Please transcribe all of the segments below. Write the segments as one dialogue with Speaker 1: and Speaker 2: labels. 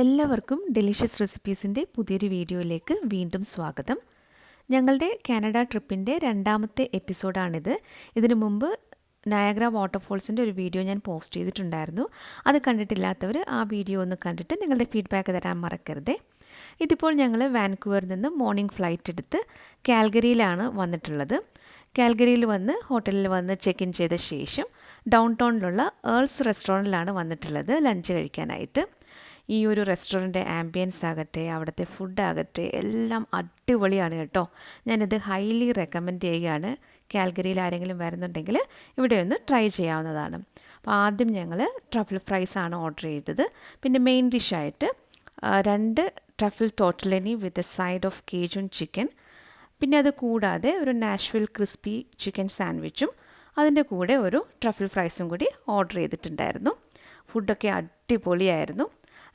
Speaker 1: എല്ലാവർക്കും ഡെലിഷ്യസ് റെസിപ്പീസിന്റെ പുതിയൊരു വീഡിയോയിലേക്ക് വീണ്ടും സ്വാഗതം. ഞങ്ങളുടെ കാനഡ ട്രിപ്പിന്റെ രണ്ടാമത്തെ എപ്പിസോഡാണിത്. ഇതിനു മുമ്പ് നയഗ്ര വാട്ടർഫോൾസിന്റെ ഒരു വീഡിയോ ഞാൻ പോസ്റ്റ് ചെയ്തിട്ടുണ്ടായിരുന്നു. അത് കണ്ടിട്ടില്ലാത്തവർ ആ വീഡിയോ ഒന്ന് കണ്ടിട്ട് നിങ്ങളുടെ ഫീഡ്ബാക്ക് തരാൻ മറക്കരുതേ. ഇതിപ്പോൾ ഞങ്ങൾ വാൻകൂവറിൽ നിന്ന് മോർണിംഗ് ഫ്ലൈറ്റ് എടുത്ത് കാൽഗരിയിലാണ് വന്നിട്ടുള്ളത്. കാൽഗരിയിൽ വന്ന് ഹോട്ടലിൽ വന്ന് ചെക്ക് ഇൻ ചെയ്ത ശേഷം ഡൗൺ ടൗണിലുള്ള ഏൾസ് റെസ്റ്റോറന്റിലാണ് വന്നിട്ടുള്ളത് ലഞ്ച് കഴിക്കാനായിട്ട്. ഈ ഒരു റെസ്റ്റോറന്റ് ആംബിയൻസ് ആകട്ടെ അവിടുത്തെ ഫുഡ് ആകട്ടെ എല്ലാം അടിപൊളിയാണ് കേട്ടോ. ഞാനിത് ഹൈലി റെക്കമെൻഡ് ചെയ്യുകയാണ്. കാൽഗരിയിൽ ആരെങ്കിലും വരുന്നുണ്ടെങ്കിൽ ഇവിടെ ഒന്ന് ട്രൈ ചെയ്യാവുന്നതാണ്. അപ്പോൾ ആദ്യം ഞങ്ങൾ ട്രഫിൾ ഫ്രൈസ് ആണ് ഓർഡർ ചെയ്തത്. പിന്നെ മെയിൻ ഡിഷായിട്ട് രണ്ട് truffle tortellini with a side of cajun chicken പിന്നെ അത് കൂടാതെ ഒരു നാഷ്വിൽ ക്രിസ്പി ചിക്കൻ സാൻഡ്വിച്ചും അതിന്റെ കൂടെ ഒരു ട്രഫിൾ ഫ്രൈസും കൂടി ഓർഡർ ചെയ്തിട്ടുണ്ടായിരുന്നു. ഫുഡൊക്കെ അടിപൊളിയായിരുന്നു.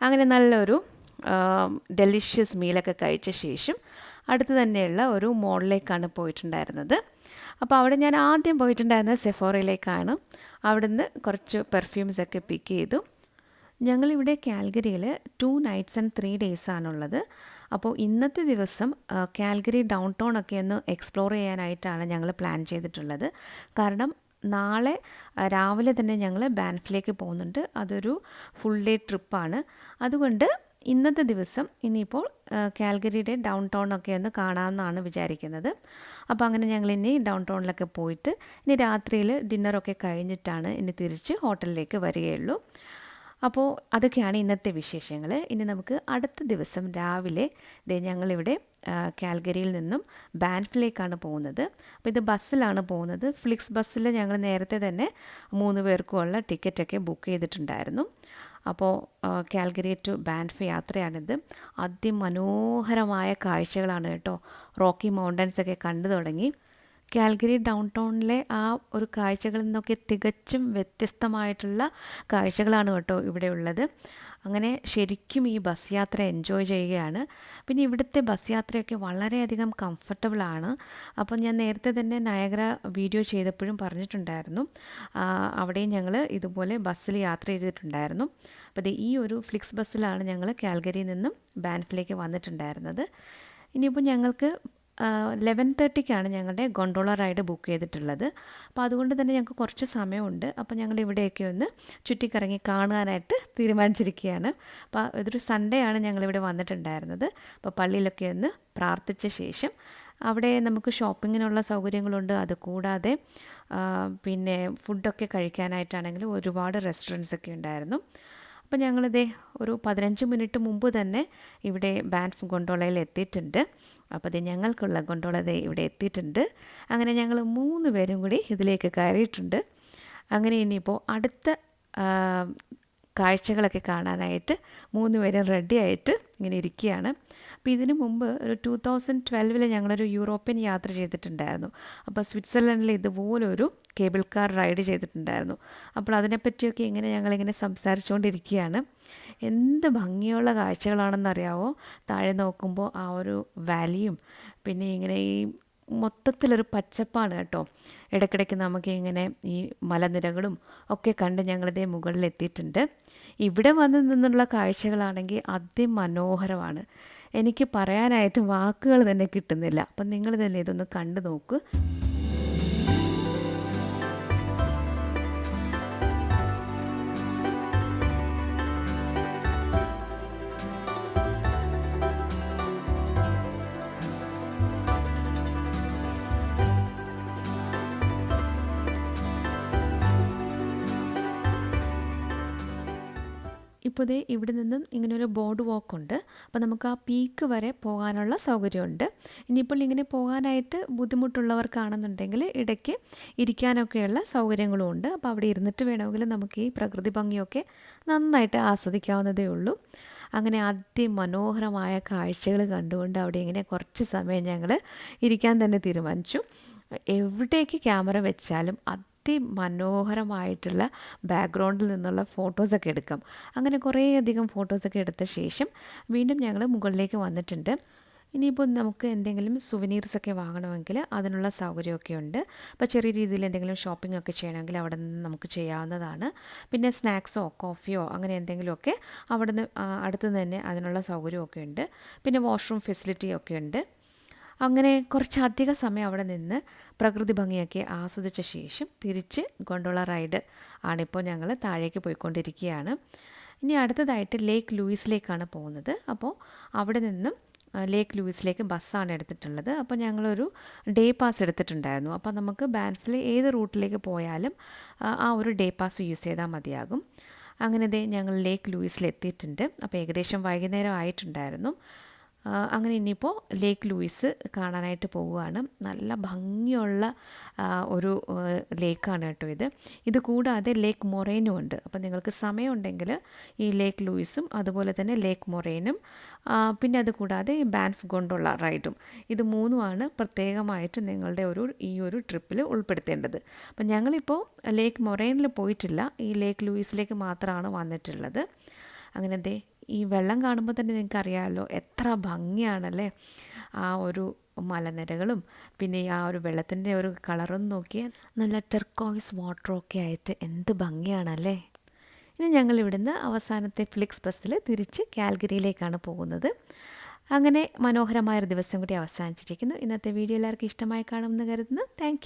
Speaker 1: അങ്ങനെ നല്ലൊരു ഡെലിഷ്യസ് മീലൊക്കെ കഴിച്ച ശേഷം അടുത്ത് തന്നെയുള്ള ഒരു മോളിലേക്കാണ് പോയിട്ടുണ്ടായിരുന്നത്. അപ്പോൾ അവിടെ ഞാൻ ആദ്യം പോയിട്ടുണ്ടായിരുന്നത് സെഫോറയിലേക്കാണ്. അവിടുന്ന് കുറച്ച് പെർഫ്യൂംസൊക്കെ പിക്ക് ചെയ്തു. ഞങ്ങളിവിടെ കാൽഗരിയിൽ two nights and three days ആണുള്ളത്. അപ്പോൾ ഇന്നത്തെ ദിവസം കാൽഗരി ഡൗൺ ടൗൺ ഒക്കെ ഒന്ന് എക്സ്പ്ലോർ ചെയ്യാനായിട്ടാണ് ഞങ്ങൾ പ്ലാൻ ചെയ്തിട്ടുള്ളത്. കാരണം നാളെ രാവിലെ തന്നെ ഞങ്ങൾ ബാൻഫിലേക്ക് പോകുന്നുണ്ട്. അതൊരു ഫുൾ ഡേ ട്രിപ്പാണ് അതുകൊണ്ട് ഇന്നത്തെ ദിവസം ഇനിയിപ്പോൾ കാൽഗരിയുടെ ഡൗൺ ടൗൺ ഒക്കെ ഒന്ന് കാണാമെന്നാണ് വിചാരിക്കുന്നത്. അപ്പോൾ അങ്ങനെ ഞങ്ങൾ ഇനി ഡൗൺ ടൗണിലൊക്കെ പോയിട്ട് ഇനി രാത്രിയിൽ ഡിന്നറൊക്കെ കഴിഞ്ഞിട്ടാണ് ഇനി തിരിച്ച് ഹോട്ടലിലേക്ക് വരികയുള്ളൂ. അപ്പോൾ അതൊക്കെയാണ് ഇന്നത്തെ വിശേഷങ്ങൾ ഇനി നമുക്ക് അടുത്ത ദിവസം രാവിലെ ദേ ഞങ്ങളിവിടെ കാൽഗരിയിൽ നിന്നും ബാൻഫിലേക്കാണ് പോകുന്നത്. അപ്പോൾ ഇത് ബസ്സിലാണ് പോകുന്നത്. ഫ്ലിക്സ് ബസ്സിൽ ഞങ്ങൾ നേരത്തെ തന്നെ മൂന്ന് പേർക്കുമുള്ള ടിക്കറ്റൊക്കെ ബുക്ക് ചെയ്തിട്ടുണ്ടായിരുന്നു. അപ്പോൾ കാൽഗരി ടു ബാൻഫ് യാത്രയാണിത്. അതിമനോഹരമായ കാഴ്ചകളാണ് കേട്ടോ. റോക്കി മൗണ്ടൻസ് ഒക്കെ കണ്ടു തുടങ്ങി. കാൽഗരി ഡൗൺ ടൗണിലെ ആ ഒരു കാഴ്ചകളിൽ നിന്നൊക്കെ തികച്ചും വ്യത്യസ്തമായിട്ടുള്ള കാഴ്ചകളാണ് കേട്ടോ ഇവിടെ ഉള്ളത്. അങ്ങനെ ശരിക്കും ഈ ബസ് യാത്ര എൻജോയ് ചെയ്യുകയാണ്. പിന്നെ ഇവിടുത്തെ ബസ് യാത്രയൊക്കെ വളരെയധികം കംഫർട്ടബിളാണ് അപ്പോൾ ഞാൻ നേരത്തെ തന്നെ നയഗ്ര വീഡിയോ ചെയ്തപ്പോഴും പറഞ്ഞിട്ടുണ്ടായിരുന്നു. അവിടെയും ഞങ്ങൾ ഇതുപോലെ ബസ്സിൽ യാത്ര ചെയ്തിട്ടുണ്ടായിരുന്നു. അപ്പോൾ ഇത് ഈ ഒരു ഫ്ലിക്സ് ബസ്സിലാണ് ഞങ്ങൾ കാൽഗരിയിൽ നിന്നും ബാൻഫിലേക്ക് വന്നിട്ടുണ്ടായിരുന്നത്. ഇനിയിപ്പോൾ ഞങ്ങൾക്ക് ലെവൻ തേർട്ടിക്കാണ് ഞങ്ങളുടെ ഗൊണ്ടോള റൈഡ് ബുക്ക് ചെയ്തിട്ടുള്ളത്. അപ്പോൾ അതുകൊണ്ട് തന്നെ ഞങ്ങൾക്ക് കുറച്ച് സമയമുണ്ട്. അപ്പോൾ ഞങ്ങൾ ഇവിടെയൊക്കെ ഒന്ന് ചുറ്റിക്കറങ്ങി കാണാനായിട്ട് തീരുമാനിച്ചിരിക്കുകയാണ്. അപ്പോൾ ഇതൊരു സൺഡേ ആണ് ഞങ്ങളിവിടെ വന്നിട്ടുണ്ടായിരുന്നത്. അപ്പോൾ പള്ളിയിലൊക്കെ ഒന്ന് പ്രാർത്ഥിച്ച ശേഷം അവിടെ നമുക്ക് ഷോപ്പിങ്ങിനുള്ള സൗകര്യങ്ങളുണ്ട്. അത് കൂടാതെ പിന്നെ ഫുഡൊക്കെ കഴിക്കാനായിട്ടാണെങ്കിലും ഒരുപാട് റെസ്റ്റോറന്റ്സ് ഒക്കെ ഉണ്ടായിരുന്നു. അപ്പോൾ ഞങ്ങളിതേ ഒരു പതിനഞ്ച് മിനിറ്റ് മുമ്പ് തന്നെ ഇവിടെ ബാൻഫ് ഗൊണ്ടോളയിൽ എത്തിയിട്ടുണ്ട്. അപ്പോൾ ഇത് ഞങ്ങൾക്കുള്ള ഗൊണ്ടോള ഇവിടെ എത്തിയിട്ടുണ്ട്. അങ്ങനെ ഞങ്ങൾ മൂന്ന് പേരും കൂടി ഇതിലേക്ക് കയറിയിട്ടുണ്ട്. അങ്ങനെ ഇനിയിപ്പോൾ അടുത്ത കാഴ്ചകളൊക്കെ കാണാനായിട്ട് മൂന്ന് പേരും റെഡി ആയിട്ട് ഇങ്ങനെ ഇരിക്കുകയാണ്. അപ്പോൾ ഇതിനു മുമ്പ് ഒരു ടു തൗസൻഡ് ട്വൽവിൽ ഞങ്ങളൊരു യൂറോപ്യൻ യാത്ര ചെയ്തിട്ടുണ്ടായിരുന്നു. അപ്പോൾ സ്വിറ്റ്സർലൻഡിൽ ഇതുപോലൊരു കേബിൾ കാർ റൈഡ് ചെയ്തിട്ടുണ്ടായിരുന്നു. അപ്പോൾ അതിനെപ്പറ്റിയൊക്കെ ഇങ്ങനെ ഞങ്ങളിങ്ങനെ സംസാരിച്ചുകൊണ്ടിരിക്കുകയാണ്. എന്ത് ഭംഗിയുള്ള കാഴ്ചകളാണെന്നറിയാവോ? താഴെ നോക്കുമ്പോൾ ആ ഒരു വാലിയും പിന്നെ ഇങ്ങനെ ഈ മൊത്തത്തിലൊരു പച്ചപ്പാണ് കേട്ടോ. ഇടയ്ക്കിടയ്ക്ക് നമുക്ക് ഇങ്ങനെ ഈ മലനിരകളും ഒക്കെ കണ്ട് ഞങ്ങളിതേ മുകളിലെത്തിയിട്ടുണ്ട്. ഇവിടെ വന്ന് നിന്നുള്ള കാഴ്ചകളാണെങ്കിൽ അതിമനോഹരമാണ്. എനിക്ക് പറയാനായിട്ട് വാക്കുകൾ തന്നെ കിട്ടുന്നില്ല. അപ്പം നിങ്ങൾ തന്നെ ഇതൊന്ന് കണ്ടു നോക്ക്. ഇപ്പോൾ ഇതേ ഇവിടെ നിന്നും ഇങ്ങനെ ഒരു ബോർഡ് വാക്ക് ഉണ്ട്. അപ്പോൾ നമുക്ക് ആ പീക്ക് വരെ പോകാനുള്ള സൗകര്യമുണ്ട്. ഇനിയിപ്പോൾ ഇങ്ങനെ പോകാനായിട്ട് ബുദ്ധിമുട്ടുള്ളവർക്കാണെന്നുണ്ടെങ്കിൽ ഇടയ്ക്ക് ഇരിക്കാനൊക്കെയുള്ള സൗകര്യങ്ങളും ഉണ്ട്. അപ്പോൾ അവിടെ ഇരുന്നിട്ട് വേണമെങ്കിൽ നമുക്ക് ഈ പ്രകൃതി ഭംഗിയൊക്കെ നന്നായിട്ട് ആസ്വദിക്കാവുന്നതേ ഉള്ളൂ. അങ്ങനെ അതിമനോഹരമായ കാഴ്ചകൾ കണ്ടുകൊണ്ട് അവിടെ ഇങ്ങനെ കുറച്ച് സമയം ഞങ്ങൾ ഇരിക്കാൻ തന്നെ തീരുമാനിച്ചു. എവിടേക്ക് ക്യാമറ വെച്ചാലും അതിമനോഹരമായിട്ടുള്ള ബാക്ക്ഗ്രൗണ്ടിൽ നിന്നുള്ള ഫോട്ടോസൊക്കെ എടുക്കാം. അങ്ങനെ കുറേയധികം ഫോട്ടോസൊക്കെ എടുത്ത ശേഷം വീണ്ടും ഞങ്ങൾ മുകളിലേക്ക് വന്നിട്ടുണ്ട്. ഇനിയിപ്പോൾ നമുക്ക് എന്തെങ്കിലും സുവനീർസ് ഒക്കെ വാങ്ങണമെങ്കിൽ അതിനുള്ള സൗകര്യമൊക്കെ ഉണ്ട്. അപ്പോൾ ചെറിയ രീതിയിൽ എന്തെങ്കിലും ഷോപ്പിംഗ് ഒക്കെ ചെയ്യണമെങ്കിൽ അവിടെ നിന്ന് നമുക്ക് ചെയ്യാവുന്നതാണ്. പിന്നെ സ്നാക്സോ കോഫിയോ അങ്ങനെ എന്തെങ്കിലുമൊക്കെ അവിടെ നിന്ന് അടുത്ത് തന്നെ അതിനുള്ള സൗകര്യമൊക്കെ ഉണ്ട്. പിന്നെ വാഷ്റൂം ഫെസിലിറ്റി ഒക്കെ ഉണ്ട്. അങ്ങനെ കുറച്ചധിക സമയം അവിടെ നിന്ന് പ്രകൃതി ഭംഗിയൊക്കെ ആസ്വദിച്ച ശേഷം തിരിച്ച് ഗൊണ്ടോള റൈഡ് ആണിപ്പോൾ ഞങ്ങൾ താഴേക്ക് പോയിക്കൊണ്ടിരിക്കുകയാണ്. ഇനി അടുത്തതായിട്ട് ലേക്ക് ലൂയിസിലേക്കാണ് പോകുന്നത്. അപ്പോൾ അവിടെ നിന്നും ലേക്ക് ലൂയിസിലേക്ക് ബസ്സാണ് എടുത്തിട്ടുള്ളത്. അപ്പോൾ ഞങ്ങളൊരു ഡേ പാസ് എടുത്തിട്ടുണ്ടായിരുന്നു. അപ്പോൾ നമുക്ക് ബാൻഫിൽ ഏത് റൂട്ടിലേക്ക് പോയാലും ആ ഒരു ഡേ പാസ് യൂസ് ചെയ്താൽ മതിയാകും. അങ്ങനെ ഞങ്ങൾ ലേക്ക് ലൂയിസിൽ എത്തിയിട്ടുണ്ട് അപ്പോൾ ഏകദേശം വൈകുന്നേരം ആയിട്ടുണ്ടായിരുന്നു. അങ്ങനെ ഇനിയിപ്പോൾ ലേക്ക് ലൂയിസ് കാണാനായിട്ട് പോവുകയാണ്. നല്ല ഭംഗിയുള്ള ഒരു ലേക്കാണ് കേട്ടോ ഇത്. ഇത് കൂടാതെ ലേക്ക് മൊറേനും ഉണ്ട്. അപ്പോൾ നിങ്ങൾക്ക് സമയമുണ്ടെങ്കിൽ ഈ ലേക്ക് ലൂയിസും അതുപോലെ തന്നെ ലേക്ക് മൊറേനും പിന്നെ അത് കൂടാതെ ഈ ബാൻഫ് കൊണ്ടുള്ള റൈഡും ഇത് മൂന്നുമാണ് പ്രത്യേകമായിട്ട് നിങ്ങളുടെ ഒരു ഈ ഒരു ട്രിപ്പിൽ ഉൾപ്പെടുത്തേണ്ടത്. അപ്പം ഞങ്ങളിപ്പോൾ ലേക്ക് മൊറേനിൽ പോയിട്ടില്ല. ഈ ലേക്ക് ലൂയിസിലേക്ക് മാത്രമാണ് വന്നിട്ടുള്ളത്. അങ്ങനെ ദേ ഈ വെള്ളം കാണുമ്പോൾ തന്നെ നിങ്ങൾക്ക് അറിയാമല്ലോ എത്ര ഭംഗിയാണല്ലേ? ആ ഒരു മലനിരകളും പിന്നെ ആ ഒരു വെള്ളത്തിന്റെ ഒരു കളറും നോക്കിയാൽ നല്ല ടെർക്കോയിസ് വാട്ടറൊക്കെ ആയിട്ട് എന്ത് ഭംഗിയാണല്ലേ? ഇനി ഞങ്ങൾ ഇവിടുന്ന് അവസാനത്തെ ഫ്ലിക്സ് ബസ്സിൽ തിരിച്ച് കാൽഗരിയിലേക്കാണ് പോകുന്നത്. അങ്ങനെ മനോഹരമായൊരു ദിവസം കൂടി അവസാനിച്ചിരിക്കുന്നു. ഇന്നത്തെ വീഡിയോ എല്ലാവർക്കും ഇഷ്ടമായി കാണുമെന്ന് കരുതുന്നു. താങ്ക്